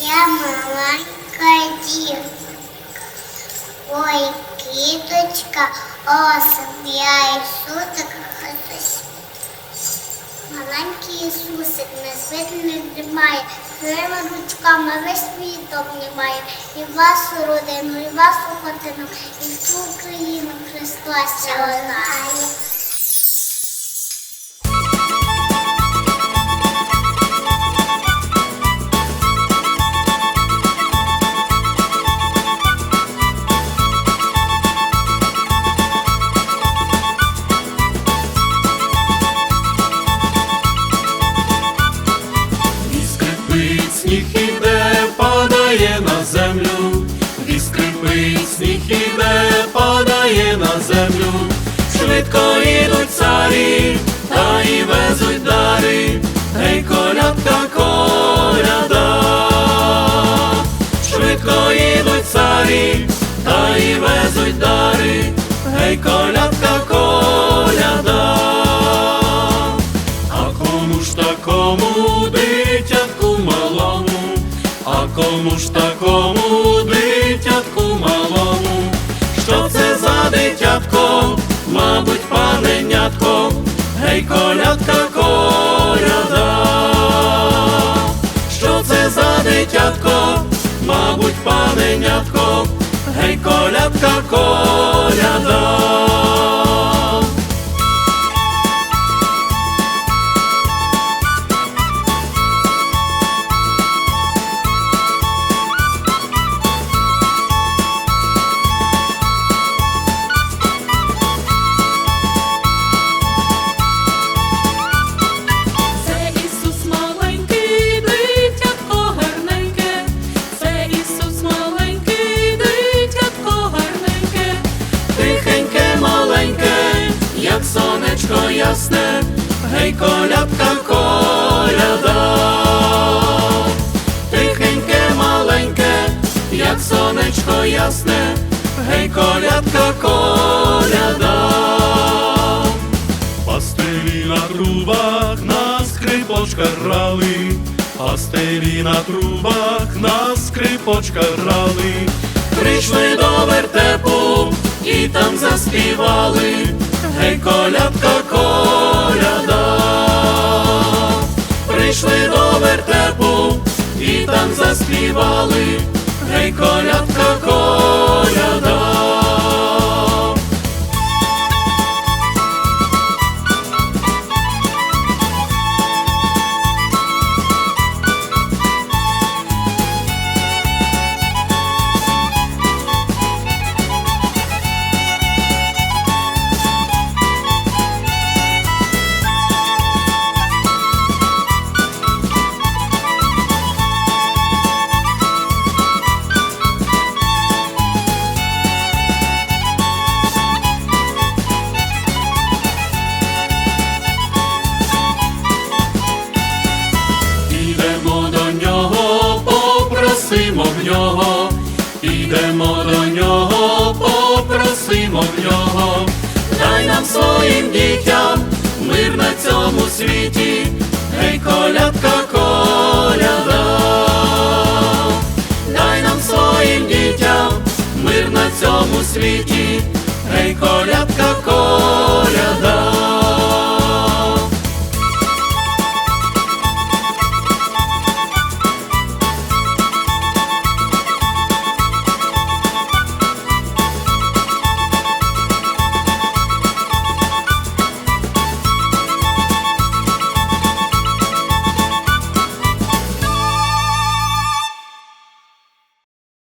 Я маленька дівка. Ой, квіточка, осип, я Ісусик Христос. Маленький Ісусик спить, не дрімає, своїми ручками весь світ обнімає. І вашу родину, і вашу хатину, і всю Україну Христос ідуть та й везуть дари, гей колядка коляда, швидко ідуть царі, та й везуть дари, гей колядка коляда. А кому ж такому дитятку малому, а кому ж такому гей колядка коляда, що це за дитятко, мабуть, паненятко, гей колядка коляда. Сонечко ясне, гей колядка коляда. Тихеньке, маленьке, як сонечко ясне, гей колядка коляда. Пастирі на трубах на скрипочках грали, пастирі на трубах на скрипочках грали, прийшли до вертепу і там заспівали, гей колядка коляда. Прийшли до вертепу і там заспівали, гей колядка коляда. Нього, ідемо до нього, попросимо в нього, дай нам своїм дітям мир на цьому світі, гей колядка коляда, дай нам своїм дітям мир на цьому світі, гей колядка.